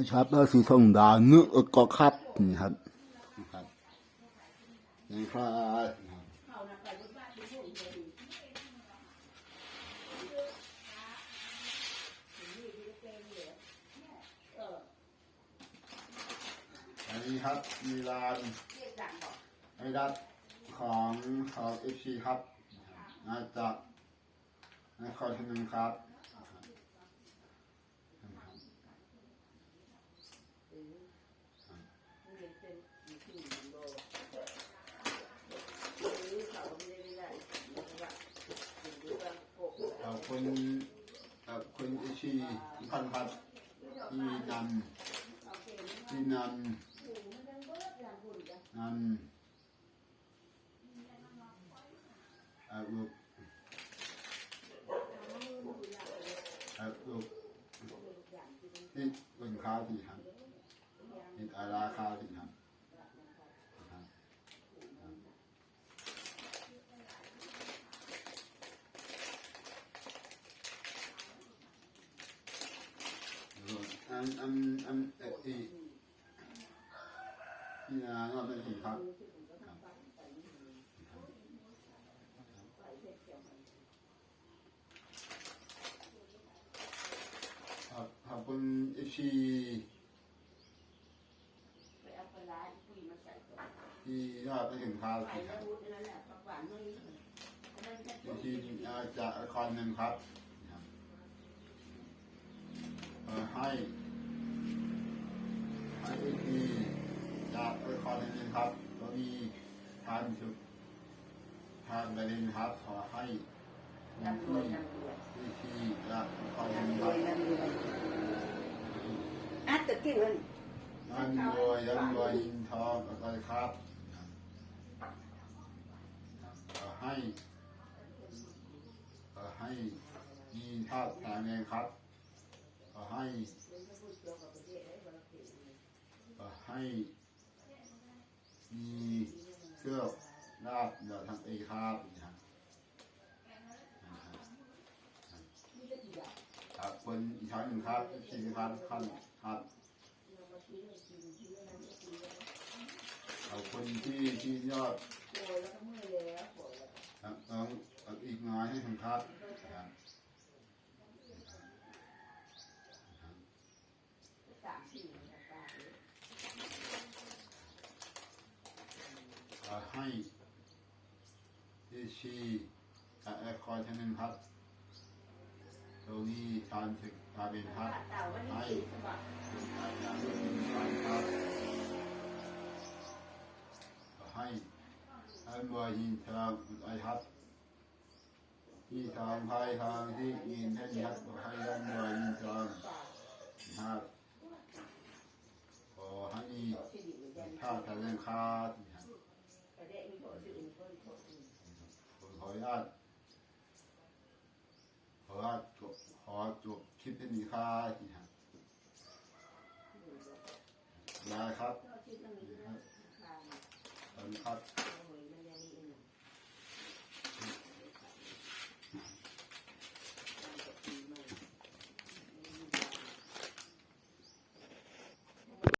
นะครับก็สีทองดาวนึกก็ครับนี่ครับนะครับนี่ครับอันนี้ครับมีร้านไอรัดของของเอฟซีครับมาจากนครพนมครับนะครับ คุณคุณชีพันพัดที่นำที่นำนำอาลูกอาลูกที่บนข้าวที่ทำที่อาราข้าวที่ทำนะครับ อันอันอันเอ่อที่ที่นานว่าเป็นสินค้าครับขอบคุณเอิชีที่ยอดเป็นสินค้าที่ครับเอิชีอ่าจากนครหนึ่งครับค รับเอฟพีจากนครหนึ่งครับก็มีทานชุดทานประเด็นครับขอให้ที่อิชีจากนครหนึ่งครับอะตะกี้มันนั่นรวยยันรวยยินทองอะไรครับขอให้ขอให้มีภาพแข็งแรงครับขอให้ขอ ให้มีเชือกลาบอย่าทำเอครับนะครับครับคนอีกครั้งหนึ่งครับชิมครับขั้นครับขอบคุณที่ที่ยอดครับต้องเอาอีกน้อยให้คุณครับครับ ขอให้ที่ชีกับแอร์คอยท่านหนึ่งครับตรงนี้ทานถึงทาเป็นครับให้เป็นการงานเป็นการครับขอให้ท่านบอยินทางไอครับที่ทางภายทางที่อินท่านยัดให้ท่านบอยยินทางนะครับขอให้ท่าทางเรื่องคาด ขออนุญาตขออนุญาตจบขอจบคลิปที่มีค่าทีครับดีครับขอบคุณครับ